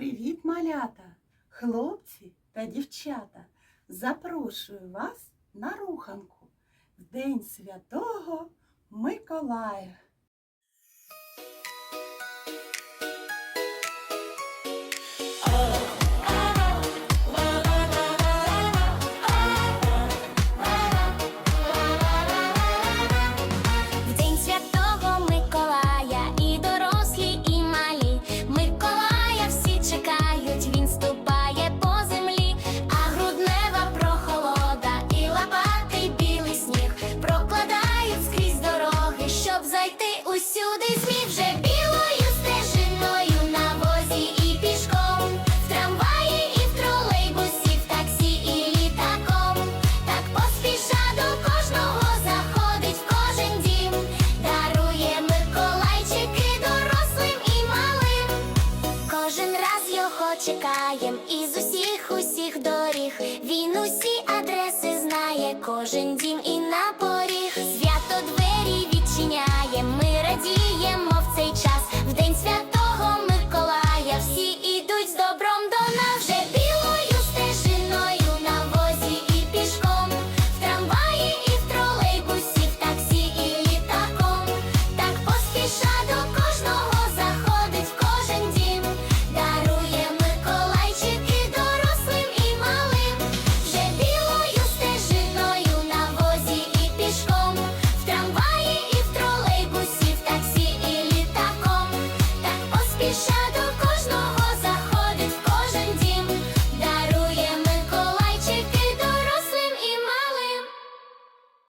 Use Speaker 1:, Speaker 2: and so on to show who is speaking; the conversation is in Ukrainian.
Speaker 1: Привіт, малята, хлопці та дівчата. Запрошую вас на руханку в День Святого Миколая.
Speaker 2: Кожен раз його чекаєм із усіх усіх доріг. Він усі адреси знає, кожен дім і на поріг.